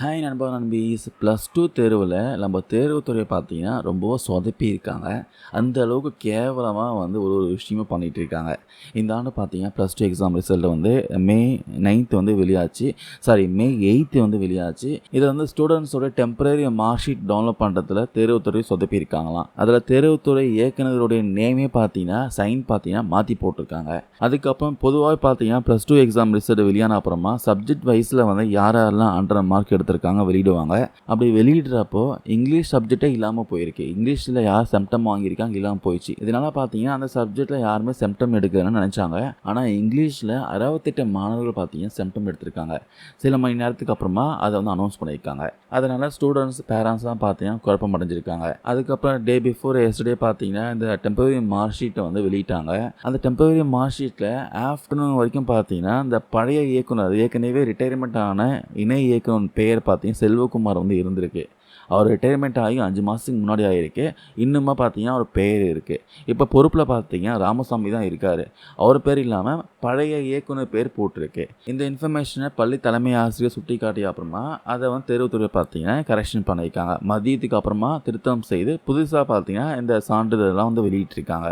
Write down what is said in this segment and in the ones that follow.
Hi நண்பா நண்பீஸ் plus two தேர்வில் நம்ம தேர்வுத்துறை பார்த்தீங்கன்னா ரொம்ப சொதப்பி இருக்காங்க அந்த அளவுக்கு கேவலமாக வந்து ஒரு ஒரு விஷயமும் பண்ணிகிட்டு இருக்காங்க. இந்த ஆண்டு பார்த்தீங்கன்னா ப்ளஸ் டூ எக்ஸாம் ரிசல்ட் வந்து மே நைன்த்து வந்து வெளியாச்சு. சாரி மே எயித்து வந்து வெளியாச்சு. இதை வந்து ஸ்டூடெண்ட்ஸோட டெம்பரரி மார்க் ஷீட் டவுன்லோட் பண்ணுறதுல தேர்வுத்துறை சொதப்பி இருக்காங்களாம் அதில் தேர்வுத்துறை இயக்குநருடைய நேமே பார்த்தீங்கன்னா சைன் பார்த்தீங்கன்னா மாற்றி போட்டிருக்காங்க. அதுக்கப்புறம் பொதுவாக பார்த்தீங்கன்னா ப்ளஸ் டூ எக்ஸாம் ரிசல்ட் வெளியான அப்புறமா சப்ஜெக்ட் வைஸில் வந்து யார் யாரெல்லாம் அண்டர் மார்க் எடுத்து கொடுத்துருக்காங்க வெளியிடுவாங்க. அப்படி வெளியிடுறப்போ இங்கிலீஷ் சப்ஜெக்டே இல்லாமல் போயிருக்கு. இங்கிலீஷில் யார் செம்டம் வாங்கியிருக்காங்க இல்லாமல் போயிடுச்சு. இதனால் பார்த்தீங்கன்னா அந்த சப்ஜெக்டில் யாருமே செம்டம் எடுக்கலன்னு நினச்சாங்க. ஆனால் இங்கிலீஷில் அறுபத்தெட்டு மாணவர்கள் பார்த்தீங்கன்னா செம்டம் எடுத்திருக்காங்க. சில மணி நேரத்துக்கு அப்புறமா அதை வந்து அனௌன்ஸ் பண்ணியிருக்காங்க. அதனால் ஸ்டூடெண்ட்ஸ் பேரண்ட்ஸ்லாம் பார்த்தீங்கன்னா குழப்பம் அடைஞ்சிருக்காங்க. அதுக்கப்புறம் டே பிஃபோர் எஸ்டே பார்த்தீங்கன்னா இந்த டெம்பரரி மார்க் ஷீட்டை வந்து வெளியிட்டாங்க. அந்த டெம்பரரி மார்க் ஷீட்டில் ஆஃப்டர்நூன் வரைக்கும் பார்த்தீங்கன்னா இந்த பழைய இயக்குனர் ஏற்கனவே ரிட்டையர்மெண்ட் ஆன இணை இயக்குனர் பெயர் பார்த்தீங்கன்னா செல்வகுமார் வந்து இருந்திருக்கு. அவர் ரிட்டையர்மெண்ட் ஆகி அஞ்சு மாதத்துக்கு முன்னாடி ஆகிருக்கு இன்னுமா பார்த்தீங்கன்னா அவர் பேர் இருக்குது இப்போ பொறுப்பில் பார்த்தீங்கன்னா ராமசாமி தான் இருக்கார். அவர் பேர் இல்லாமல் பழைய இயக்குனர் பேர் போட்டிருக்கு. இந்த இன்ஃபர்மேஷனை பள்ளி தலைமை ஆசிரியர் சுட்டி காட்டிய அப்புறமா அதை வந்து தெருவுத்துறை பார்த்தீங்கன்னா கரெக்ஷன் பண்ணியிருக்காங்க. மதியத்துக்கு அப்புறமா திருத்தம் செய்து புதுசாக பார்த்தீங்கன்னா இந்த சான்றிதழ்லாம் வந்து வெளியிட்டிருக்காங்க.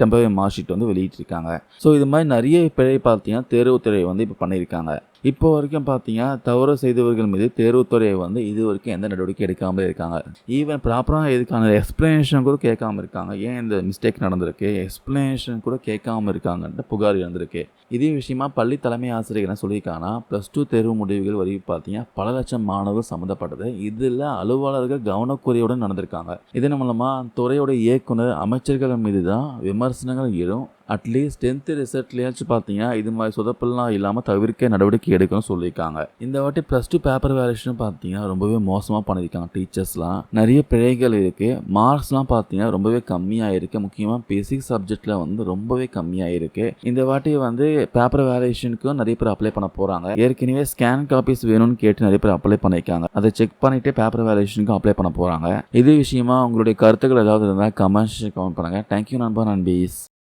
டெம்பரரி மார்க்ஷீட் வந்து வெளியிட்டிருக்காங்க. ஸோ இது மாதிரி நிறைய பிழை பார்த்தீங்கன்னா தேர்வுத்துறை வந்து இப்போ பண்ணியிருக்காங்க. இப்போ வரைக்கும் பார்த்தீங்கன்னா தவறு செய்தவர்கள் மீது தேர்வுத்துறை வந்து இது வரைக்கும் எந்த நடவடிக்கை எடுக்காமல் இருக்காங்க. ஈவன் ப்ராப்பராக இதுக்கான எக்ஸ்ப்ளனேஷன் கூட கேட்காம இருக்காங்க. ஏன் இந்த மிஸ்டேக் நடந்திருக்கு? எக்ஸ்ப்ளனேஷன் கூட கேட்காம இருக்காங்கன்ற புகார் இருந்திருக்கு இதே விஷயமா பள்ளி தலைமை ஆசிரியர் என்ன சொல்லியிருக்காங்கன்னா ப்ளஸ் டூ தேர்வு முடிவுகள் வரைக்கும் பார்த்தீங்கன்னா பல லட்சம் மாணவர்கள் சம்மந்தப்பட்டது இதில் அலுவலர்கள் கவனக்குறையுடன் நடந்திருக்காங்க. இதன் மூலமாக துறையோட இயக்குனர் அமைச்சர்கள் மீது தான் విమర్శనంగా ఇవ్వడం அட்லீஸ்ட் டென்த்து ரிசல்ட்லேயாச்சும் பார்த்தீங்கன்னா இது மாதிரி சொதப்பல்லாம் இல்லாமல் தவிர்க்க நடவடிக்கை எடுக்கணும்னு சொல்லியிருக்காங்க. இந்த வாட்டி ப்ளஸ் டூ பேப்பர் வேலேஷன் பார்த்தீங்கன்னா ரொம்பவே மோசமாக பண்ணியிருக்காங்க டீச்சர்ஸ்லாம் நிறைய பிழைகள் இருக்குது மார்க்ஸ்லாம் பார்த்தீங்கன்னா ரொம்பவே கம்மியாக இருக்குது முக்கியமாக பேசிக் சப்ஜெக்டில் வந்து ரொம்பவே கம்மியாக இருக்குது இந்த வாட்டி வந்து பேப்பர் வேலேஷனுக்கும் நிறைய பேர் அப்ளை பண்ண போகிறாங்க ஏற்கனவே ஸ்கேன் காப்பீஸ் வேணும்னு கேட்டு நிறைய பேர் அப்ளை பண்ணியிருக்காங்க. அதை செக் பண்ணிவிட்டு பேப்பர் வேலேஷனுக்கும் அப்ளை பண்ண போகிறாங்க இது விஷயமா உங்களுடைய கருத்துக்கள் ஏதாவது இருந்தால் கமெண்ட்ஸ் கமெண்ட் பண்ணுங்கள் தேங்க்யூ நண்பா நண்பீஸ்.